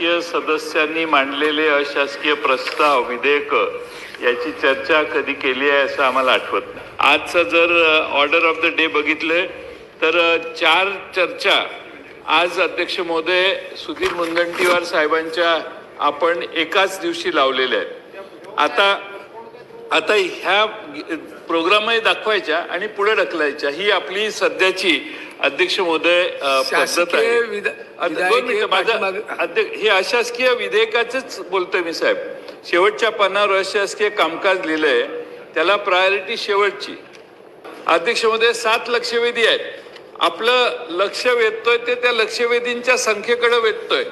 अशासकीय सदस्यांनी मांडलेले अशासकीय प्रस्ताव विधेयक याची चर्चा कधी केली आहे असं आम्हाला आठवत नाही. आजचं जर ऑर्डर ऑफ द डे बघितलं तर चार चर्चा आज अध्यक्ष महोदय सुधीर मुनगंटीवार साहेबांच्या आपण एकाच दिवशी लावलेल्या आहेत. आता आता ह्या प्रोग्रामही दाखवायच्या आणि पुढे ढकलायच्या. ही आपली सध्याची अध्यक्ष महोदय पद्धत आहे. माझं अध्यक्ष हे अशासकीय विधेयकाचंच बोलतोय मी साहेब. शेवटच्या पानावर अशासकीय कामकाज लिहिलंय. त्याला प्रायोरिटी शेवटची. अध्यक्ष महोदय सात लक्षवेधी आहेत. आपलं लक्ष वेधतोय ते त्या लक्षवेधींच्या संख्येकडे वेधतोय.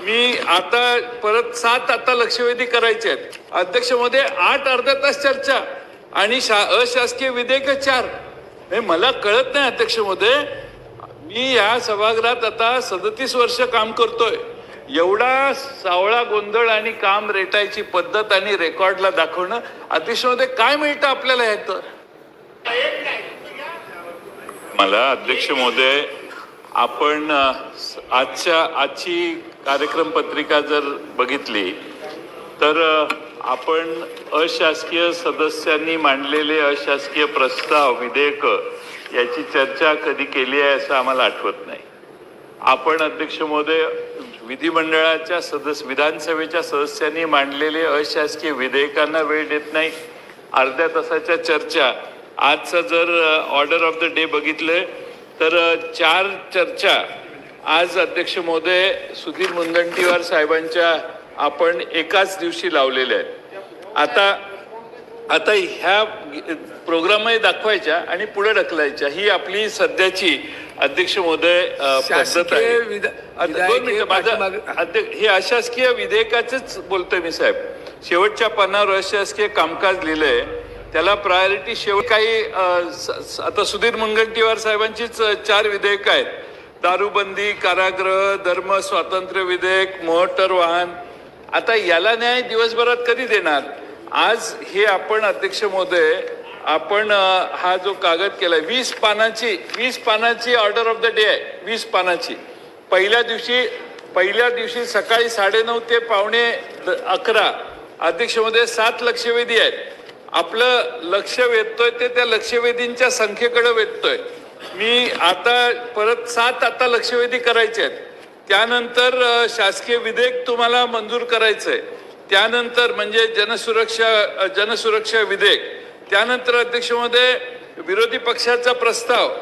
मी आता परत सात आता लक्षवेधी करायचे आहेत. अध्यक्ष महोदय आठ अर्धा तास चर्चा आणि शा अशासकीय विधेयक चार. हे मला कळत नाही अध्यक्ष महोदय. मी या सभागृहात आता सदतीस वर्ष काम करतोय. एवढा सावळा गोंधळ आणि काम रेटायची पद्धत आणि रेकॉर्डला दाखवणं अतिशय काय मिळतं आपल्याला ह्यात मला अध्यक्ष महोदय आपण आजच्या आजची कार्यक्रम पत्रिका जर बघितली तर आपण अशासकीय सदस्यांनी मांडलेले अशासकीय प्रस्ताव विधेयक याची चर्चा कधी केली आहे असं आम्हाला आठवत नाही. आपण अध्यक्ष महोदय विधिमंडळाच्या सदस्य विधानसभेच्या सदस्यांनी मांडलेले अशासकीय विधेयकांना वेळ देत नाही. अर्ध्या तासाच्या चर्चा. आजचं जर ऑर्डर ऑफ द डे बघितलं तर चार चर्चा. आज अध्यक्ष महोदय सुधीर मुनगंटीवार साहेबांच्या आपण एकाच दिवशी लावलेल्या आहेत. आता आता ह्या प्रोग्रामही दाखवायच्या आणि पुढे ढकलायच्या. ही आपली सध्याची अध्यक्ष महोदय पद्धत आहे. हे अशासकीय विधेयकाचंच बोलतोय मी साहेब. शेवटच्या पानावर अशासकीय कामकाज लिहिलंय. त्याला प्रायोरिटी शेवट काही आता सुधीर मुनगंटीवार साहेबांचीच चार विधेयक आहेत. दारूबंदी कारागृह धर्म स्वातंत्र्य विधेयक मोटर वाहन. आता याला न्याय दिवसभरात कधी देणार? आज हे आपण अध्यक्ष महोदय आपण हा जो कागद केला वीस पानाची वीस पानाची ऑर्डर ऑफ द डे आहे वीस पानाची. पहिल्या दिवशी पहिल्या दिवशी सकाळी साडेनऊ ते पावणे द- अकरा अध्यक्षमध्ये सात लक्षवेधी आहेत. आपलं लक्ष वेधतोय ते त्या लक्षवेधींच्या संख्येकडे वेधतोय. मी आता परत सात आता लक्षवेधी करायचे आहेत. त्यानंतर शासकीय विधेयक तुम्हाला मंजूर करायचं आहे त्यानंतर म्हणजे जनसुरक्षा जनसुरक्षा विधेयक. त्यानंतर अध्यक्षमध्ये विरोधी पक्षाचा प्रस्ताव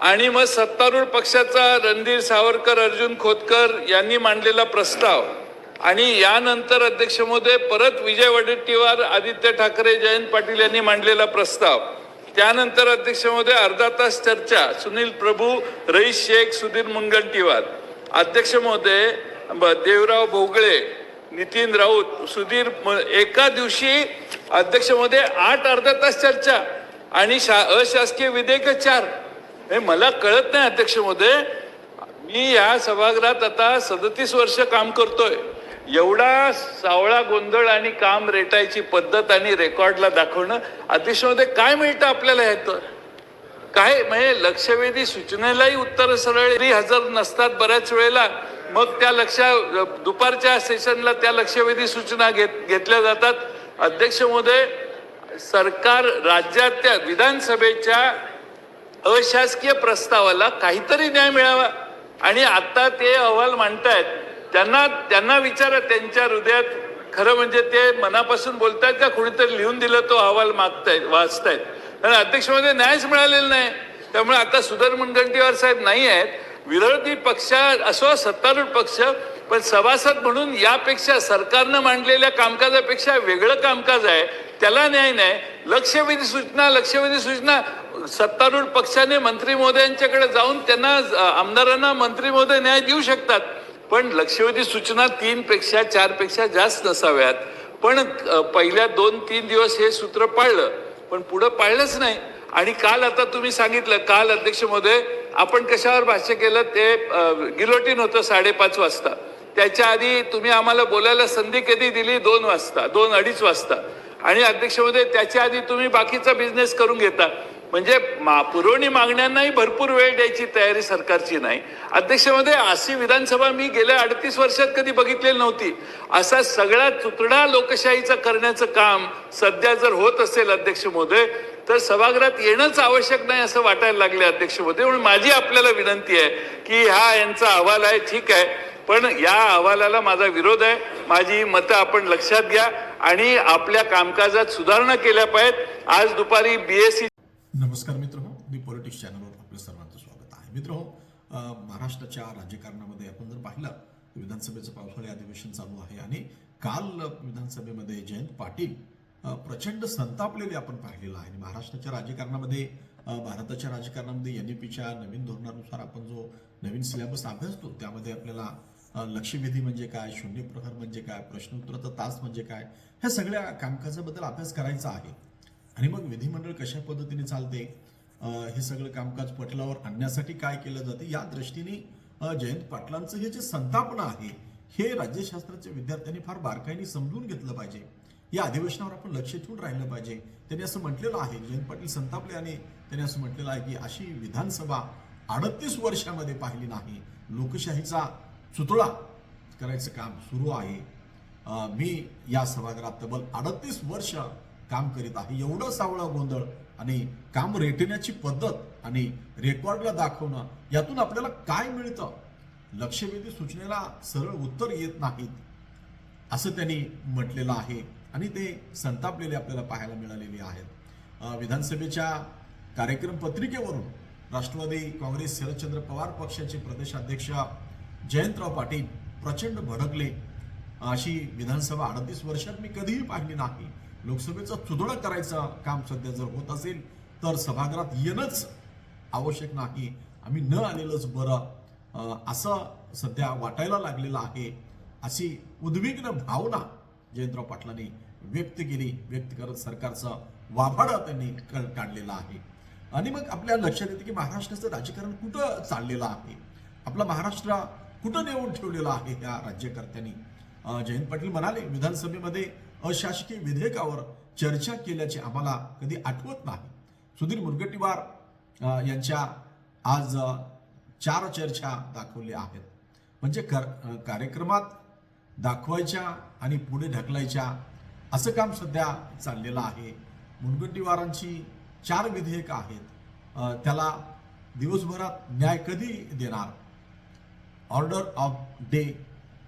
आणि मग सत्तारूढ पक्षाचा रणधीर सावरकर अर्जुन खोतकर यांनी मांडलेला प्रस्ताव. आणि यानंतर अध्यक्ष महोदय परत विजय वडेट्टीवार आदित्य ठाकरे जयंत पाटील यांनी मांडलेला प्रस्ताव. त्यानंतर अध्यक्ष महोदय अर्धा तास चर्चा सुनील प्रभू रईस शेख सुधीर मुनगंटीवार. अध्यक्ष महोदय ब- देवराव भोगळे नितीन राऊत सुधीर म- एका दिवशी अध्यक्ष आठ अर्धा तास चर्चा आणि शा अशासकीय विधेयक चार. हे मला कळत नाही अध्यक्ष महोदय मी या सभागृहात आता सदतीस वर्ष काम करतोय. एवढा सावळा गोंधळ आणि काम रेटायची पद्धत आणि रेकॉर्डला दाखवणं अध्यक्ष काय मिळतं आपल्याला ह्याचं काय? म्हणजे लक्षवेधी सूचनेलाही उत्तर सरळ हजर नसतात बऱ्याच वेळेला. मग त्या लक्ष दुपारच्या सेशनला त्या लक्षवेधी सूचना घेत घेतल्या जातात. अध्यक्ष महोदय सरकार राज्यातल्या विधानसभेच्या अशासकीय प्रस्तावाला काहीतरी न्याय मिळावा. आणि आता ते अहवाल मांडतायत. त्यांना त्यांना विचारा त्यांच्या हृदयात खरं म्हणजे ते मनापासून बोलतायत का? कुणीतरी लिहून दिलं तो अहवाल मागतायत वाचतायत. कारण अध्यक्षमध्ये न्यायच मिळालेला नाही. त्यामुळे आता सुधीर मुनगंटीवार साहेब नाही आहेत. विरोधी पक्ष असो सत्तारूढ पक्ष पण सभासद म्हणून यापेक्षा सरकारनं मांडलेल्या कामकाजापेक्षा वेगळं कामकाज आहे त्याला न्याय नाही. लक्षवेधी सूचना लक्षवेधी सूचना. सत्तारूढ पक्षाने मंत्री महोदयांच्याकडे जाऊन त्यांना आमदारांना मंत्री महोदय न्याय देऊ शकतात. पण लक्षवेधी सूचना तीन पेक्षा चारपेक्षा जास्त नसाव्यात. पण पहिल्या दोन तीन दिवस हे सूत्र पाळलं. पण पुढं पाळलंच नाही. आणि काल आता तुम्ही सांगितलं काल अध्यक्ष महोदय आपण कशावर भाष्य केलं ते गिलोटीन होतं साडेपाच वाजता. त्याच्या आधी तुम्ही आम्हाला बोलायला संधी कधी दिली? दोन वाजता दोन अडीच वाजता. आणि अध्यक्ष महोदय त्याच्या आधी तुम्ही बाकीचा बिझनेस करून घेता. म्हणजे मा पुरवणी मागण्यांनाही भरपूर वेळ द्यायची तयारी सरकारची नाही. अध्यक्षमध्ये अशी विधानसभा मी गेल्या अडतीस वर्षात कधी बघितलेली नव्हती. असा सगळा तुतडा लोकशाहीचा करण्याचं काम सध्या जर होत असेल अध्यक्ष महोदय तर सभागृहात येणंच आवश्यक नाही असं वाटायला लागले अध्यक्ष महोदय. म्हणून माझी आपल्याला विनंती आहे की हा यांचा अहवाल आहे ठीक आहे. पण या अहवालाला माझा विरोध आहे. माझी मतं आपण लक्षात घ्या आणि आपल्या कामकाजात सुधारणा केल्या पाहिजेत. आज दुपारी बीएससी नमस्कार मित्र हो मी पॉलिटिक्स चॅनलवर आपलं सर्वांचं स्वागत आहे. मित्र हो महाराष्ट्राच्या राजकारणामध्ये आपण जर पाहिलं विधानसभेचं पावसाळी अधिवेशन चालू आहे आणि काल विधानसभेमध्ये जयंत पाटील प्रचंड संतापलेले आपण पाहिलेलं आहे. आणि महाराष्ट्राच्या राजकारणामध्ये भारताच्या राजकारणामध्ये एन पीच्या नवीन धोरणानुसार आपण जो नवीन सिलेबस अभ्यासतो त्यामध्ये आपल्याला लक्षवेधी म्हणजे काय शून्य प्रहर म्हणजे काय प्रश्नोत्तराचा तास म्हणजे काय ह्या सगळ्या कामकाजाबद्दल अभ्यास करायचा आहे. आणि मग विधिमंडळ कशा पद्धतीने चालते हे सगळं कामकाज पटलावर आणण्यासाठी काय केलं जाते या दृष्टीने जयंत पाटलांचं हे जे संतापना आहे हे राज्यशास्त्राच्या विद्यार्थ्यांनी फार बारकाईने समजून घेतलं पाहिजे. या अधिवेशनावर आपण लक्ष ठेवून राहिलं पाहिजे. त्यांनी असं म्हटलेलं आहे जयंत पाटील संतापले आणि त्यांनी असं म्हटलेलं आहे की अशी विधानसभा अडतीस वर्षामध्ये पाहिली नाही. लोकशाहीचा सुतळा करायचं काम सुरू आहे. मी या सभागृहात तब्बल अडतीस वर्ष काम करीत आहे. एवढं सावळा गोंधळ आणि काम रेटण्याची पद्धत आणि रेकॉर्डला दाखवणं यातून आपल्याला काय मिळतं? लक्षवेधी सूचनेला सरळ उत्तर येत नाहीत असं त्यांनी म्हटलेलं आहे आणि ते संतापलेले आपल्याला पाहायला मिळालेले आहेत. विधानसभेच्या कार्यक्रम पत्रिकेवरून राष्ट्रवादी काँग्रेस शरदचंद्र पवार पक्षाचे प्रदेशाध्यक्ष जयंतराव पाटील प्रचंड भडकले. अशी विधानसभा अडतीस वर्षात मी कधीही पाहिली नाही. लोकसभेचा चुदळा करायचं काम सध्या जर होत असेल तर सभागृहात येणंच आवश्यक नाही. आम्ही न आलेलंच बरं. असं सध्या वाटायला लागलेलं आहे. अशी उद्विग्न भावना जयंतराव पाटलांनी व्यक्त केली व्यक्त करत सरकारचं वाभाडं त्यांनी काढलेलं आहे. आणि मग आपल्या लक्षात येते की महाराष्ट्राचं राजकारण कुठं चाललेलं आहे? आपला महाराष्ट्र कुठं नेऊन ठेवलेला आहे या राज्यकर्त्यांनी? जयंत पाटील म्हणाले विधानसभेमध्ये अशासकीय विधेयकावर चर्चा केल्याचे आम्हाला कधी आठवत नाही. सुधीर मुनगंटीवार यांच्या आज चार चर्चा दाखवल्या आहेत. म्हणजे कर कार्यक्रमात दाखवायच्या आणि पुढे ढकलायच्या असं काम सध्या चाललेलं आहे. मुनगंटीवारांची चार विधेयकं आहेत. त्याला दिवसभरात न्याय कधी देणार? ऑर्डर ऑफ डे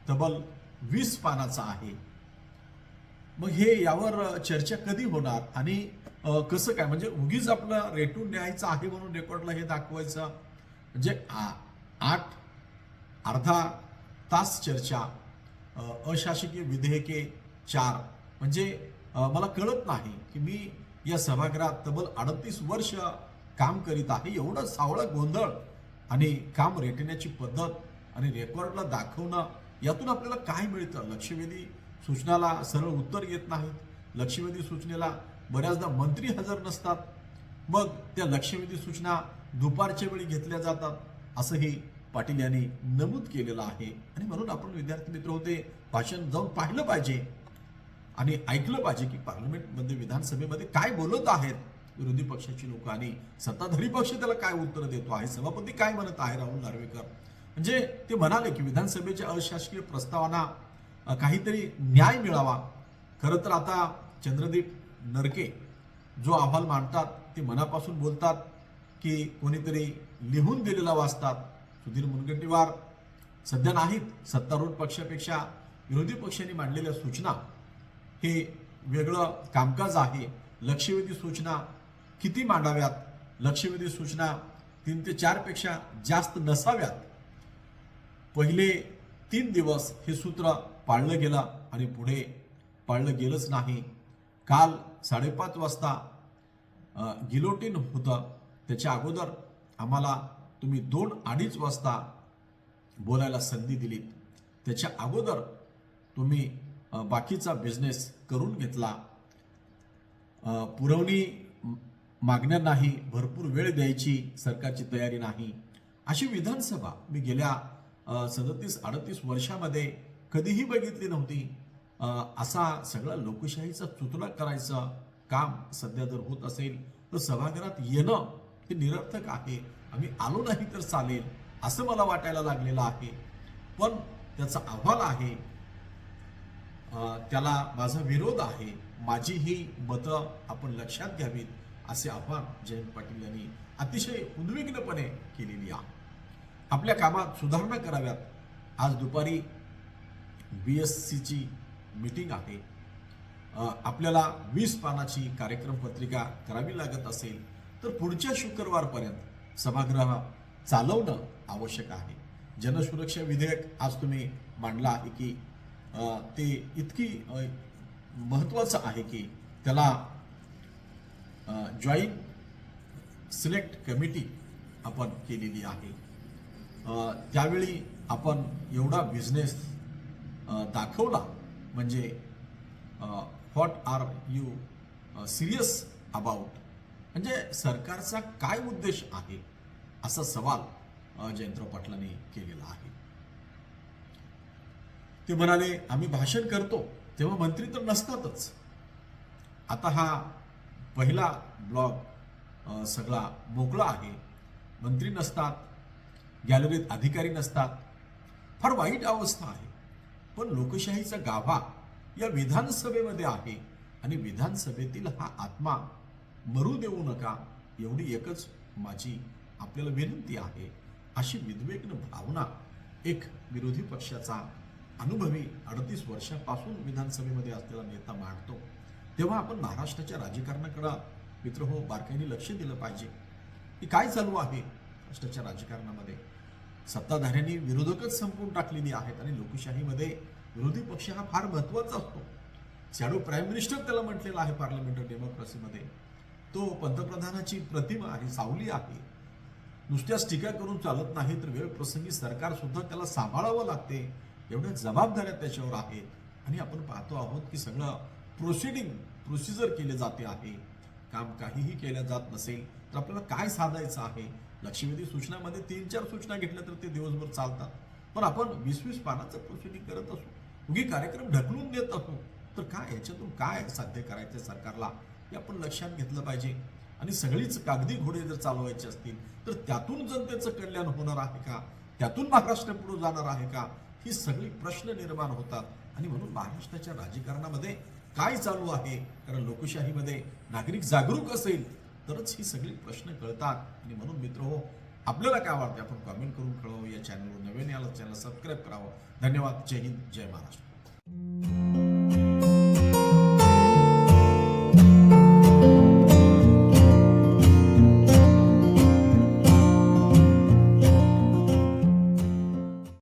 तब्बल वीस पानाचा आहे. मग हे यावर चर्चा कधी होणार आणि कसं काय? म्हणजे उगीच आपलं रेटून न्यायचं आहे म्हणून रेकॉर्डला हे दाखवायचं? म्हणजे आ- आठ अर्धा तास चर्चा अशासकीय विधेयके चार. म्हणजे मला कळत नाही की मी या सभागृहात तब्बल अडतीस वर्ष काम करीत आहे एवढं सावळं गोंधळ आणि काम रेटण्याची पद्धत आणि रेकॉर्डला दाखवणं यातून आपल्याला काय मिळतं? लक्षवेधी सूचनाला सरळ उत्तर येत नाहीत. लक्षवेधी सूचनेला बऱ्याचदा मंत्री हजर नसतात. मग त्या लक्षवेधी सूचना दुपारच्या वेळी घेतल्या जातात असंही पाटील यांनी नमूद केलेलं आहे. आणि म्हणून आपण विद्यार्थी मित्र होते भाषण जाऊन पाहिलं पाहिजे. आणि ऐकलं पाहिजे की पार्लमेंटमध्ये विधानसभेमध्ये काय बोलत आहेत विरोधी पक्षाची लोक आणि सत्ताधारी पक्ष त्याला काय उत्तर देतो आहे? सभापती काय म्हणत आहे राहुल नार्वेकर? म्हणजे ते म्हणाले की विधानसभेच्या अशासकीय प्रस्तावांना काहीतरी न्याय मिळावा. खरं तर आता चंद्रदीप नरके जो अहवाल मांडतात ते मनापासून बोलतात की कोणीतरी लिहून दिलेला वाचतात. सुधीर मुनगंटीवार सध्या नाहीत. सत्तारूढ पक्षापेक्षा विरोधी पक्षांनी मांडलेल्या सूचना हे वेगळं कामकाज आहे. लक्षवेधी सूचना किती मांडाव्यात? लक्षवेधी सूचना तीन ते चारपेक्षा जास्त नसाव्यात. पहिले तीन दिवस हे सूत्र पाळलं गेलं आणि पुढे पाळलं गेलंच नाही. काल साडेपाच वाजता गिलोटीन होतं. त्याच्या अगोदर आम्हाला तुम्ही दोन अडीच वाजता बोलायला संधी दिली. त्याच्या अगोदर तुम्ही बाकीचा बिझनेस करून घेतला. पुरवणी मागण्या नाही भरपूर वेळ द्यायची सरकारची तयारी नाही. अशी विधानसभा मी गेल्या सदतीस अडतीस वर्षामध्ये कधीही बघितली नव्हती. असा सगळा लोकशाहीचा चुतला करायचं काम सध्या जर होत असेल तर सभागृहात येणं हे निरर्थक आहे. आम्ही आलो नाही तर चालेल असं मला वाटायला लागलेलं आहे. पण त्याचा अहवाल आहे. त्याला माझा विरोध आहे. माझी ही मतं आपण लक्षात घ्यावीत असे आव्हान जयंत पाटील यांनी अतिशय उद्विग्नपणे केलेली आहे. आपल्या कामात सुधारणा कराव्यात. आज दुपारी बी एस सीची मीटिंग आहे. आपल्याला वीस पानाची कार्यक्रम पत्रिका करावी लागत असेल तर पुढच्या शुक्रवारपर्यंत सभागृह चालवणं आवश्यक आहे. जनसुरक्षा विधेयक आज तुम्ही मांडलं आहे की ते इतकी महत्त्वाचं आहे की त्याला जॉईंट सिलेक्ट कमिटी आपण केलेली आहे. त्यावेळी आपण एवढा बिझनेस दाखवला म्हणजे what are you serious about म्हणजे सरकारचा काय उद्देश आहे? असा सवाल जयंतराव पाटलांनी केलेला आहे. ते म्हणाले आम्ही भाषण करतो तेव्हा मंत्री तर नसतातच. आता हा पहिला ब्लॉग सगळा मोकळा आहे. मंत्री नसतात गॅलरीत अधिकारी नसतात. फार वाईट अवस्था आहे. पण लोकशाहीचा गाभा या विधानसभेमध्ये आहे आणि विधानसभेतील हा आत्मा मरू देऊ नका एवढी एकच माझी आपल्याला विनंती आहे. अशी विद्वेग्न भावना एक विरोधी पक्षाचा अनुभवी अडतीस वर्षापासून विधानसभेमध्ये असलेला नेता मांडतो. तेव्हा आपण महाराष्ट्राच्या राजकारणाकडं मित्र हो बारकाईने लक्ष दिलं पाहिजे. की काय चालू आहे महाराष्ट्राच्या राजकारणामध्ये? सत्ताधाऱ्यांनी विरोधकच संपवून टाकलेली आहेत आणि लोकशाहीमध्ये विरोधी पक्ष हा फार महत्त्वाचा असतो. शॅडो प्राईम मिनिस्टर त्याला म्हटलेला आहे पार्लमेंटरी डेमोक्रेसीमध्ये तो पंतप्रधानाची प्रतिमा आहे सावली आहे. नुसत्याच टीका करून चालत नाही तर वेळ प्रसंगी सरकार सुद्धा त्याला सांभाळावं लागते. एवढ्या जबाबदाऱ्या त्याच्यावर आहेत. आणि आपण पाहतो आहोत की सगळं प्रोसिडिंग प्रोसिजर केले जाते आहे. काम काहीही केलं जात नसेल तर आपल्याला काय साधायचं आहे? लक्षवेधी सूचनामध्ये तीन चार सूचना घेतल्या तर ते दिवसभर चालतात. पण आपण वीस वीस पानाचं प्रोसिडिंग करत असू उगी कार्यक्रम ढकलून देत असू तर काय याच्यातून काय साध्य करायचं सरकारला हे आपण लक्षात घेतलं पाहिजे. आणि सगळीच कागदी घोडे जर चालवायचे असतील तर त्यातून जनतेचं कल्याण होणार आहे का? त्यातून महाराष्ट्र पुढे जाणार आहे का? ही सगळी प्रश्न निर्माण होतात. आणि म्हणून महाराष्ट्राच्या राजकारणामध्ये काय चालू आहे? कारण लोकशाहीमध्ये नागरिक जागरूक असेल तरच ही सगळी प्रश्न कळतात. आणि म्हणून मित्र हो आपल्याला काय वाटते? आपण कॉमेंट करून कळवू या चॅनलवर नवीन याला चॅनल सबस्क्राईब करावं. धन्यवाद. जय हिंद. जय महाराष्ट्र.